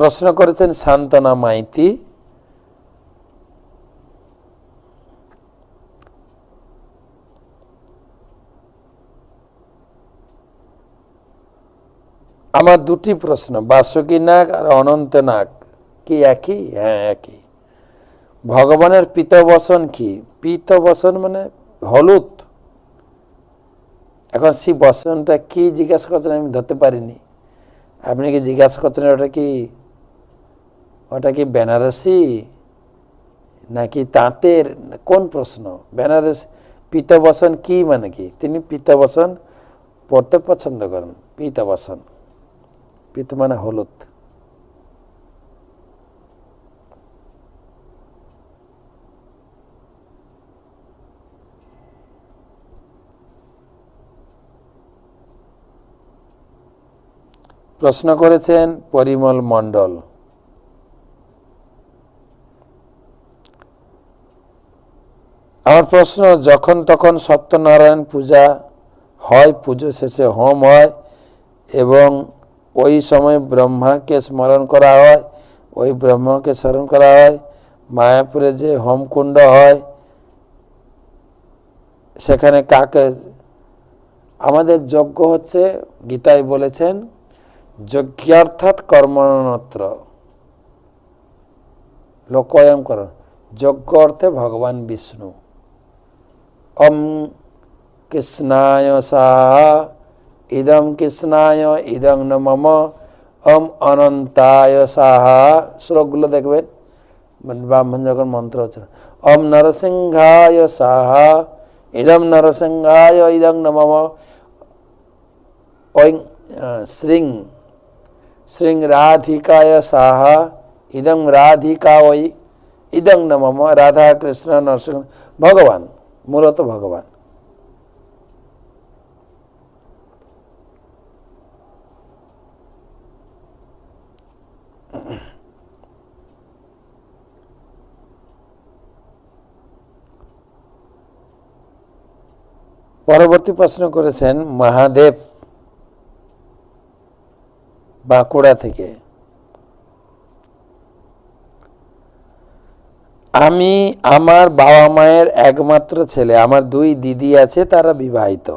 প্রশ্ন করেছেন শান্তনা মাইতি। আমার দুটি প্রশ্ন, বাসুকী নাগ আর অনন্ত নাগ, কি একই? হ্যাঁ একই। ভগবানের পিতবসন কি? পিতবসন মানে হলুদ। এখন সেই বসনটা কি জিজ্ঞাসা করছেন আমি ধরতে পারিনি। আপনি কি জিজ্ঞাসা করছেন ওটা কি ওটা কি বেনারসি নাকি তাঁতের? কোন প্রশ্ন? বেনারস পিতবসন কি মানে কি? তিনি পিতবসন পড়তে পছন্দ করেন। পিতবসন। পিত মানে হলুদ। প্রশ্ন করেছেন পরিমল মণ্ডল। আমার প্রশ্ন, যখন তখন সত্যনারায়ণ পূজা হয়, পুজো শেষে হোম হয় এবং ওই সময় ব্রহ্মাকে স্মরণ করা হয়, ওই ব্রহ্মাকে স্মরণ করা হয়, মায়াপুরে যে হোমকুণ্ড হয়, সেখানে কাকে, আমাদের যজ্ঞ হচ্ছে, গীতায় বলেছেন, যজ্ঞার্থাৎ কর্মণত্র। লোকয়ম কর যজ্ঞ অর্থে ভগবান বিষ্ণু। অম কৃষ্ণায় সাহা ইদম কৃষ্ণায় ইদং ন মম অম অনন্তায় সাহা শ্লোকগুলো দেখবেন মানে ব্রাহ্মণ যখন মন্ত্র হচ্ছে অম নরসিংহায় সাহা ইদম নরসিংহায় ইদং ন মম ঐং শ্রীং শ্রীং রাধিকায় সাহা ইদং রাধিকা ওই ইদং ন মম রাধা কৃষ্ণ নরসিংহ ভগবান মূলত ভগবান। পরবর্তী প্রশ্ন করেছেন মহাদেব বাঁকুড়া থেকে। আমি আমার বাবা মায়ের একমাত্র ছেলে, আমার দুই দিদি আছে, তারা বিবাহিত।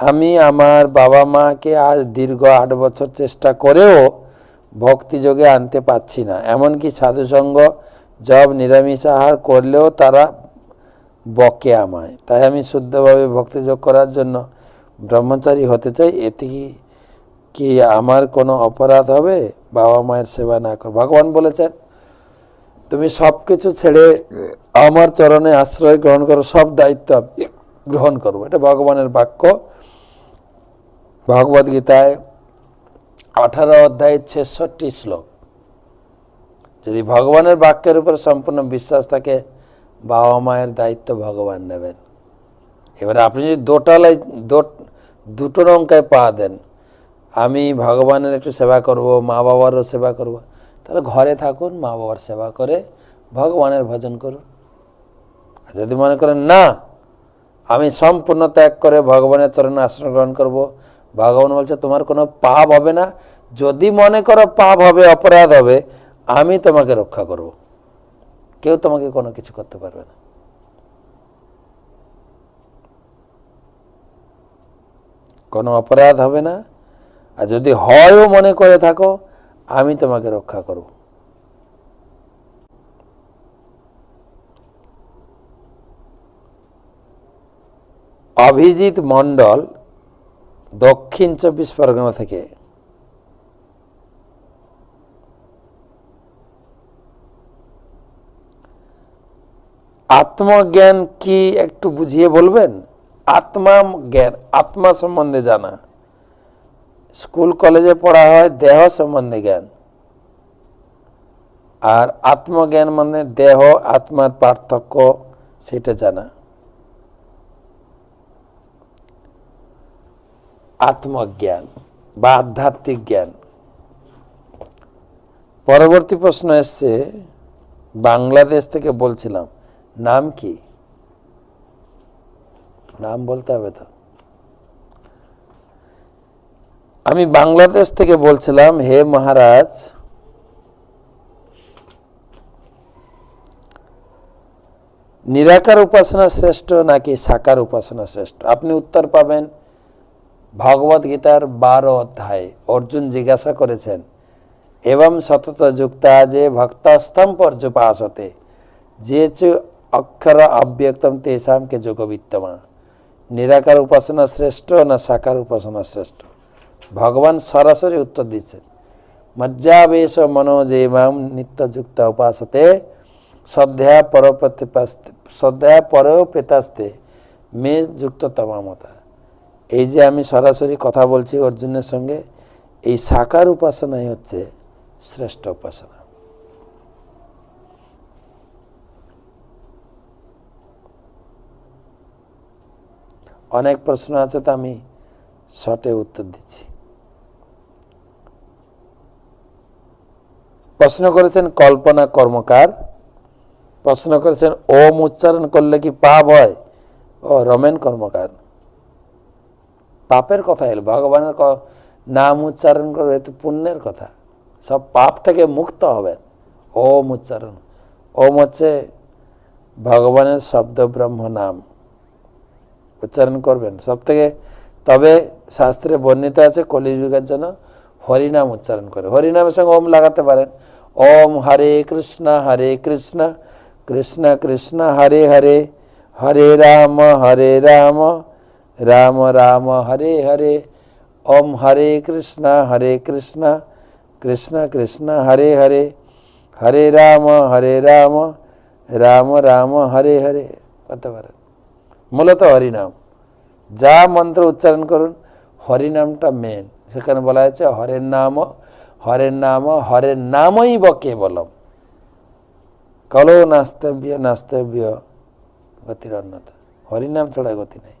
আমি আমার বাবা মাকে আজ দীর্ঘ আট বছর চেষ্টা করেও ভক্তিযোগে আনতে পারছি না। এমনকি সাধুসঙ্গ জব নিরামিষ আহার করলেও তারা বকে আমায়। তাই আমি শুদ্ধভাবে ভক্তিযোগ করার জন্য ব্রহ্মচারী হতে চাই। এতে কি কি আমার কোনো অপরাধ হবে? বাবা মায়ের সেবা না কর ভগবান বলেছেন তুমি সব কিছু ছেড়ে আমার চরণে আশ্রয় গ্রহণ করো, সব দায়িত্ব আমি গ্রহণ করব। এটা ভগবানের বাক্য। ভগবদ গীতায় আঠারো অধ্যায়ের ছেষট্টি শ্লোক। যদি ভগবানের বাক্যের উপর সম্পূর্ণ বিশ্বাস থাকে, বাবা মায়ের দায়িত্ব ভগবান নেবেন। এবারে আপনি যদি দোটালায় দুটো নৌকায় পা দেন, আমি ভগবানের একটু সেবা করব মা বাবারও সেবা করব তাহলে ঘরে থাকুন মা বাবার সেবা করে, ভগবানের ভজন করুন। আর যদি মনে করেন, না, আমি সম্পূর্ণ ত্যাগ করে ভগবানের চরণে আশ্রয় গ্রহণ করব, ভগবান বলছে, তোমার কোনো পাপ হবে না। যদি মনে করো পাপ হবে, অপরাধ হবে, আমি তোমাকে রক্ষা করব। কেউ তোমাকে কোনো কিছু করতে পারবে না। কোনো অপরাধ হবে না। আর যদি হয়ও মনে করে থাকো আমি তোমাকে রক্ষা করব। অভিজিৎ মণ্ডল দক্ষিণ চব্বিশ পরগনা থেকে। আত্মজ্ঞান কি একটু বুঝিয়ে বলবেন? আত্মা জ্ঞান, আত্মা সম্বন্ধে জানা। স্কুল কলেজে পড়া হয় দেহ সম্বন্ধে জ্ঞান। আর আত্মজ্ঞান মানে দেহ, আত্মার পার্থক্য, সেটা জানা। আত্মজ্ঞান বা আধ্যাত্মিক জ্ঞান। পরবর্তী প্রশ্ন এসছে, বাংলাদেশ থেকে বলছিলাম, নাম কি? নাম বলতে হবে তো। আমি বাংলাদেশ থেকে বলছিলাম, হে মহারাজ, নিরাকার উপাসনা শ্রেষ্ঠ নাকি সাকার উপাসনা শ্রেষ্ঠ? আপনি উত্তর পাবেন ভগবদ গীতার বারো অধ্যায়। অর্জুন জিজ্ঞাসা করেছেন এবং সতত যুক্তা যে ভক্তস্তম পর্যপাসতে, যে চু অক্ষর অব্যক্তম তেসামকে যোগ বিদ্যমান নিরাকার উপাসনা শ্রেষ্ঠ না সাকার উপাসনা শ্রেষ্ঠ? ভগবান সরাসরি উত্তর দিচ্ছেন। মজ্জাবেশ মনোজেমাম নিত্যযুক্ত উপাসতে শ্রদ্ধা পরপ্রতিপাস্তে শ্রদ্ধা পরোপেতাস্তে মে যুক্ত তমামতা এই যে আমি সরাসরি কথা বলছি অর্জুনের সঙ্গে, এই সাকার উপাসনাই হচ্ছে শ্রেষ্ঠ উপাসনা। অনেক প্রশ্ন আছে, তো আমি শর্টে উত্তর দিচ্ছি। প্রশ্ন করেছেন কল্পনা কর্মকার। প্রশ্ন করেছেন, ওম উচ্চারণ করলে কি পাপ হয়? ও রমেন কর্মকার। পাপের কথা এলো, ভগবানের নাম উচ্চারণ করবে তো পুণ্যের কথা। সব পাপ থেকে মুক্ত হবেন। ওম উচ্চারণ। ওম হচ্ছে ভগবানের শব্দ ব্রহ্ম নাম। উচ্চারণ করবেন। সব থেকে তবে শাস্ত্রে বর্ণিত আছে কলিযুগের জন্য হরিনাম উচ্চারণ করে। হরিনামের সঙ্গে ওম লাগাতে পারেন। ওম হরে কৃষ্ণ হরে কৃষ্ণ কৃষ্ণ কৃষ্ণ হরে হরে হরে রাম হরে রাম রাম রাম হরে হরে ওম হরে কৃষ্ণ হরে কৃষ্ণ কৃষ্ণ কৃষ্ণ হরে হরে হরে রাম হরে রাম রাম রাম হরে হরে করতে পারেন মূলত হরিনাম যা মন্ত্র উচ্চারণ করুন হরিনামটা মেন সেখানে বলা হয়েছে, হরের নাম হরের নাম, হরের নামই ব কেবলম? কলো নাস্তব্য নাস্তব্য গতির অন্যতা। হরিনাম ছাড়া গতি নেই।